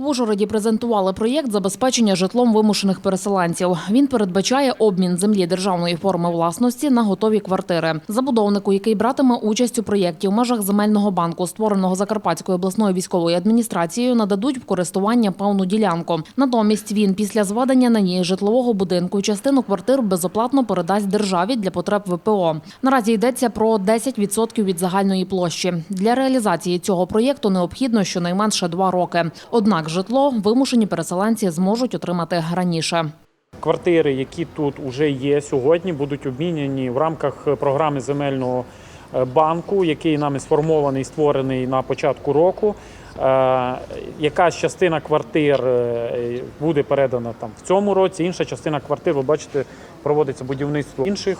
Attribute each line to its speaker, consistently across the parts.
Speaker 1: В Ужгороді презентували проєкт забезпечення житлом вимушених переселенців. Він передбачає обмін землі державної форми власності на готові квартири. Забудовнику, який братиме участь у проєкті в межах земельного банку, створеного Закарпатською обласною військовою адміністрацією, нададуть в користування певну ділянку. Натомість він після зведення на ній житлового будинку частину квартир безоплатно передасть державі для потреб ВПО. Наразі йдеться про 10% від загальної площі. Для реалізації цього проєкту необхідно щонайменше два роки. Однак житло вимушені переселенці зможуть отримати раніше.
Speaker 2: Квартири, які тут вже є сьогодні, будуть обміняні в рамках програми земельного е, банку, який нами сформований, створений на початку року. Е, Якась частина квартир е, буде передана там в цьому році, інша частина квартир, ви бачите, проводиться будівництво інших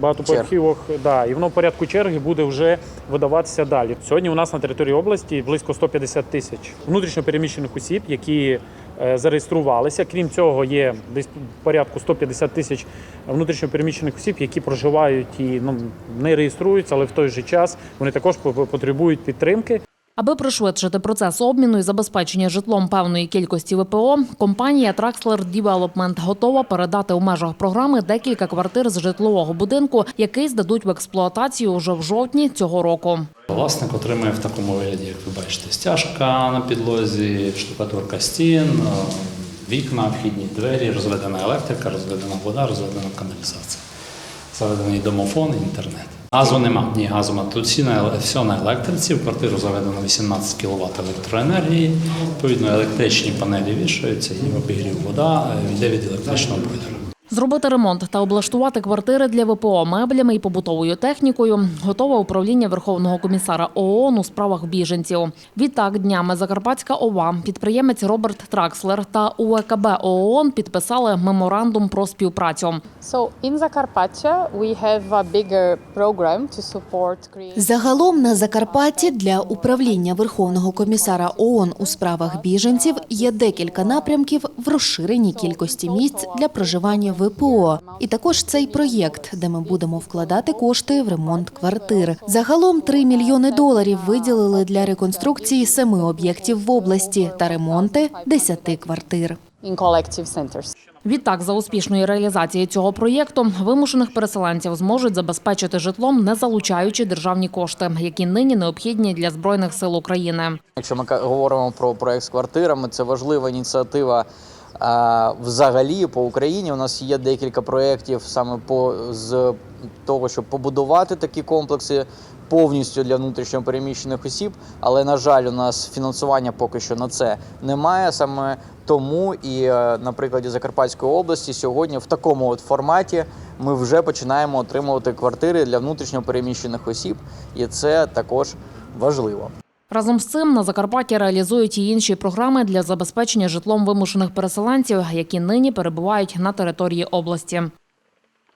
Speaker 2: багатоповерхівок. Да, і воно в порядку черги буде вже видаватися далі. Сьогодні у нас на території області близько 150 тисяч внутрішньопереміщених осіб, які е, зареєструвалися. Крім цього, є десь порядку 150 тисяч внутрішньопереміщених осіб, які проживають і ну, не реєструються, але в той же час вони також по- потребують підтримки.
Speaker 1: Аби пришвидшити процес обміну і забезпечення житлом певної кількості ВПО, компанія Traxler Development готова передати у межах програми декілька квартир з житлового будинку, який здадуть в експлуатацію уже в жовтні цього року.
Speaker 3: Власник отримує в такому вигляді, як ви бачите, стяжка на підлозі, штукатурка стін, е, вікна, вхідні двері, розведена електрика, розведена вода, розведена каналізація. Заведений домофон інтернет. Газу нема, ні, газу нема. Тут всі на, все на електриці, в квартиру заведено 18 кВт електроенергії, відповідно електричні панелі вішаються і обігрів вода е, йде від електричного бойлера.
Speaker 1: Зробити ремонт та облаштувати квартири для ВПО меблями і побутовою технікою готове управління Верховного комісара ООН у справах біженців. Відтак днями Закарпатська ОВА, підприємець Роберт Тракслер та УВКБ ООН підписали меморандум про співпрацю.
Speaker 4: So in Zakarpattia, we have a bigger program to support.
Speaker 5: Загалом на Закарпатті для управління Верховного комісара ООН у справах біженців є декілька напрямків в розширеній кількості місць для проживання ВПО. І також цей проєкт, де ми будемо вкладати кошти в ремонт квартир. Загалом 3 мільйони доларів виділили для реконструкції семи об'єктів в області та ремонти 10 квартир.
Speaker 1: Відтак, за успішної реалізації цього проєкту, вимушених переселенців зможуть забезпечити житлом, не залучаючи державні кошти, які нині необхідні для збройних сил України.
Speaker 6: Якщо ми говоримо про проект з квартирами, це важлива ініціатива. А, взагалі по Україні у нас є декілька проєктів саме по з того, щоб побудувати такі комплекси повністю для внутрішньо переміщених осіб. Але на жаль, у нас фінансування поки що на це немає. Саме тому і е, на прикладі Закарпатської області сьогодні в такому от форматі ми вже починаємо отримувати квартири для внутрішньо переміщених осіб, і це також важливо.
Speaker 1: Разом з цим на Закарпатті реалізують і інші програми для забезпечення житлом вимушених переселенців, які нині перебувають на території області.